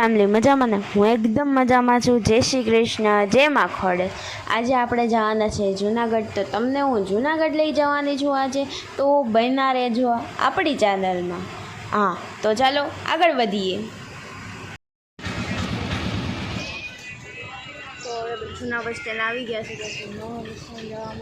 Family મજામાં ને? હું એકદમ મજામાં છું. જય શ્રી કૃષ્ણ. જય માં ખોડે. આજે આપણે જવાના છે જુનાગઢ. તો તમને હું જુનાગઢ લઈ જવાની છું આજે. તો બન્યા રહેજો આપણી ચેનલમાં હા, તો ચાલો આગળ વધીએ. તો જૂના બસ સ્ટેન્ડ આવી ગયા છે. જવા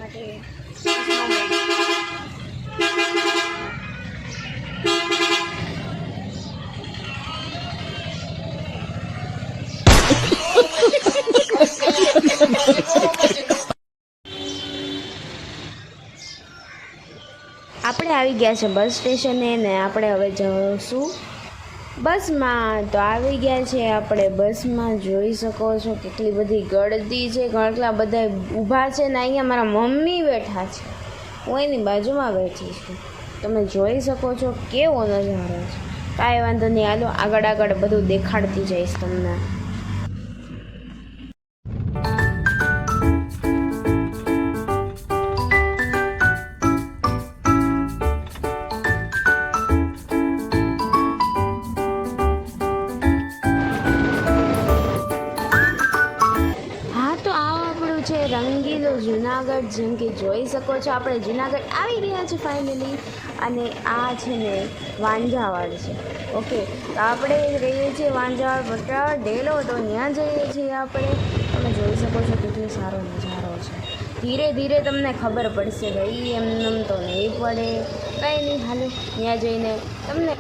આપણે આવી ગયા છે બસ સ્ટેશને ને આપણે હવે જશું. બસમાં તો આવી ગયા છે, આપણે બસમાં જોઈ શકો છો કેટલી બધી ગળદી છે કેટલા બધા ઊભા છે ને અહીંયા મારા મમ્મી બેઠા છે. હું એની બાજુમાં બેઠી છું. તમે જોઈ શકો છો કેવો નજારો છે. કાંઈ વાંધો નહીં, હાલો આગળ આગળ બધું દેખાડતી જઈશ તમને. શકો છો. આપણે જુનાગઢ આવી રહ્યા છે ફાઇનલી અને આ છે ને વાંજાવાડ છે. ઓકે તો આપણે રહીએ છીએ વાંજાવાડ વટાવાડ ડેલો. તો ત્યાં જઈએ છીએ આપણે. તમે જોઈ શકો છો કેટલો સારો નજારો છે. ધીરે ધીરે તમને ખબર પડશે, ભાઈ એમ તો નહીં પડે. કંઈ નહીં, હાલો. ત્યાં જઈને તમને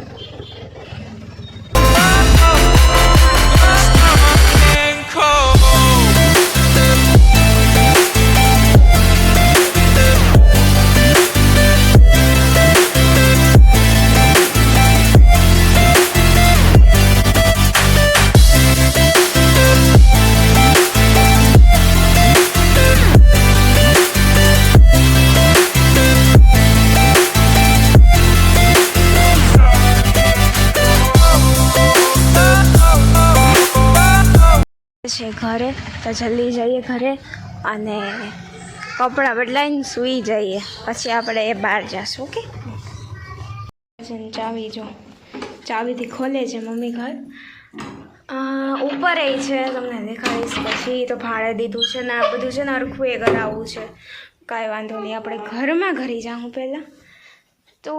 છે ઘરે, તો જલ્દી જઈએ ઘરે અને કપડાં બદલાઈને સૂઈ જઈએ. પછી આપણે એ બહાર જશું, ઓકે? ચાવી જો. ચાવીથી ખોલે છે મમ્મી ઘર. ઉપર એ છે, તમને દેખાડીશ પછી તો ભાડે દીધું છે ને આ બધું છે ને અરખું એ કરાવવું છે. કાંઈ વાંધો નહીં, આપણે ઘરમાં ઘરે જાઉં પહેલાં. તો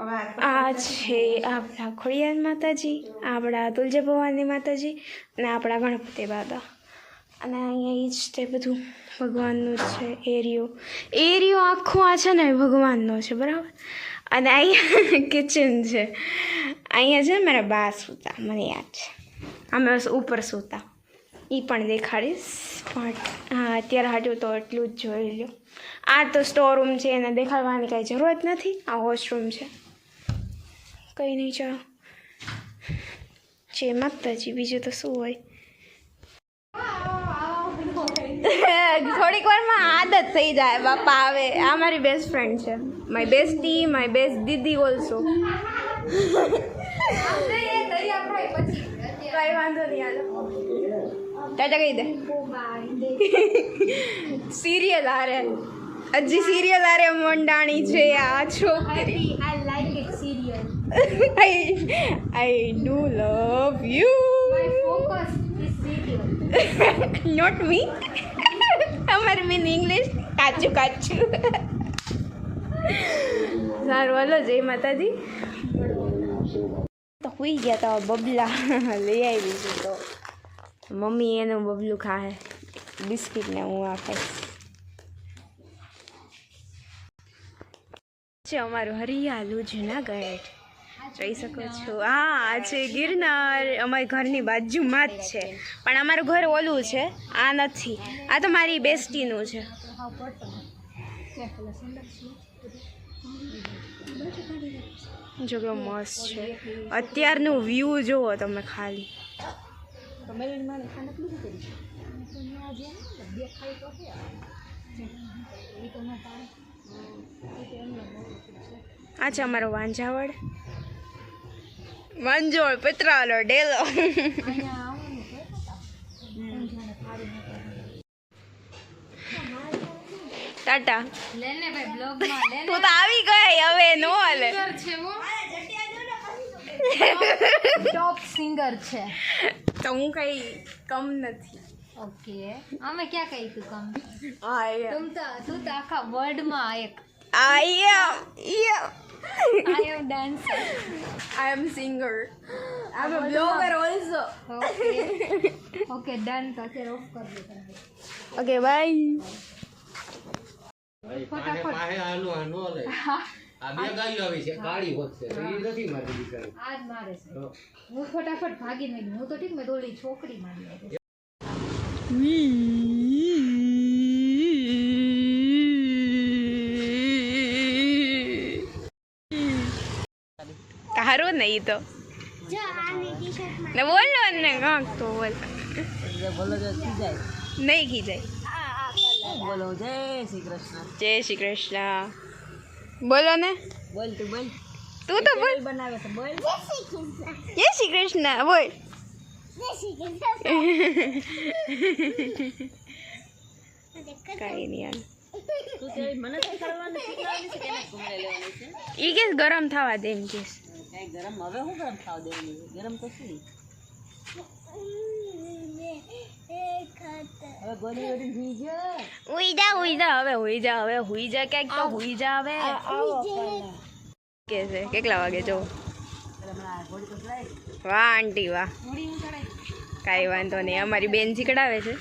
આ છે આપણા ખોડિયાર માતાજી, આપણા તુલજા ભવાની માતાજી અને આપણા ગણપતિ દાદા. અને અહીંયા એ જ તે બધું, ભગવાનનું છે, એરિયો. એરિયો આખો આ છે ને ભગવાનનો છે, બરાબર? અને અહીંયા કિચન છે. અહીંયા છે મારા બા સૂતા, મને યાદ છે. અમે ઉપર સૂતા. એ પણ દેખાડીશ, પણ હા, અત્યારે હાટું તો એટલું જ જોઈ લો આ તો સ્ટોર રૂમ છે, એને દેખાડવાની કાંઈ જરૂરત નથી, આ વોશરૂમ છે. કંઈ નહીં, ચાલો. જે માતાજી, બીજું તો શું હોય? થોડીક વારમાં આદત થઈ જાય, બાપા આવે. આ મારી બેસ્ટ ફ્રેન્ડ છે. My bestie my best didi also કઈ દે. સિરિયલ આરે હજી સિરિયલ આરે મંડાણી છે, આ છોકરી. I, I do love you. My focus is serial. Not me. અમારે મીન ઇંગ્લિશ કાચું કાચું સારું હાલો જય માતાજી તો હોઈ ગયા તો બબલા લઈ આવી છું તો. મમ્મી એનું બબલું ખાય. બિસ્કિટને હું આ ખાઈશ. છે અમારું હરિયાલું જુનાગઢ. જોઈ શકો છો. હા, આ છે ગિરનાર. અમારી ઘરની બાજુમાં જ છે. પણ અમારું ઘર ઓલું છે. આ નથી. આ તો મારી બેસ્ટીનું છે. જો કે મસ્ત છે. અત્યારનું વ્યૂ જુઓ તમે ખાલી. આ છે અમારો વાંજાવડ વાંજોળ પતરાલો ડેલો ટાટા. તું તો આવી ગઈ હવે નો હાલે. હો ટોપ સિંગર છે. તો હું કઈ કમ નથી. ઓકે. અમે ક્યાં કહી તું કમ? આઈ તું તો તું તો આખા વર્લ્ડમાં એક. I am I am dancer I am singer I am a blogger also okay okay done તો અત્યારે ઓફ કરી દે તમે ઓકે બાય ફટાફટ. પાસે આનું આ નો લે. આ બે ગાયો આવી છે કાળી હોત છે. એ નથી મારી દીકરી. આ જ મારે છે. હું. ફટાફટ ભાગી નહીં હું તો ઠીક મેં તો ઓલી છોકરી મારી આવી. ને એ તો ને બોલ ને કાંક તો બોલ નહીં ખીજાય બોલો જય શ્રી કૃષ્ણ જય શ્રી કૃષ્ણ બોલો ને બોલ તું બોલ તું તો બોલ બનાવે છે બોલ જય શ્રી કૃષ્ણ બોલ કાંઈ નહીં યાર તું તે છે ઈ કેસ ગરમ થવા દે એમ કેસ કઈ ગરમ હવે હું ગરમ ખાવા દેવું ગરમ હુઈ જા. હુઈ જા હવે હુઈ જા હવે હુઈ જા ક્યાંક તો હુઈ જા હવે. કે છે કેટલા વાગે જો વાહ આંટી વાહ. કાંઈ વાંધો નહીં અમારી બેન શીખડાવે છે.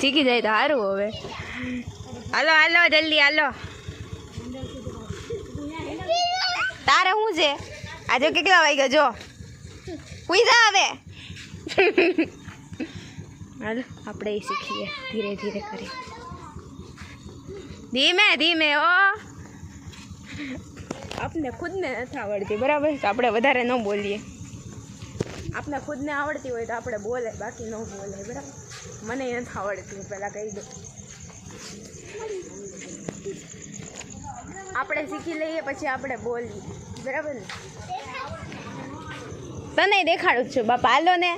શીખી જાય તો સારું હવે. હાલો હાલો જલ્દી હાલો. તારે શું છે? આજે કેટલા વાગ્યા જો. હુઈ જા હવે હાલો, આપણે ય શીખીએ ધીરે ધીરે કરી. ધીમે ધીમે ઓ આપને ખુદને નથી આવડતી, બરાબર? તો આપણે વધારે ન બોલીએ. આપને ખુદને આવડતી હોય તો આપણે બોલે, બાકી ન બોલે, બરાબર? મને નથી આવડતી, હું પહેલાં કહી દઉં. આપણે શીખી લઈએ, પછી આપણે બોલીએ. બરાબર ને? તને દેખાડું છું. બાપા હાલો ને.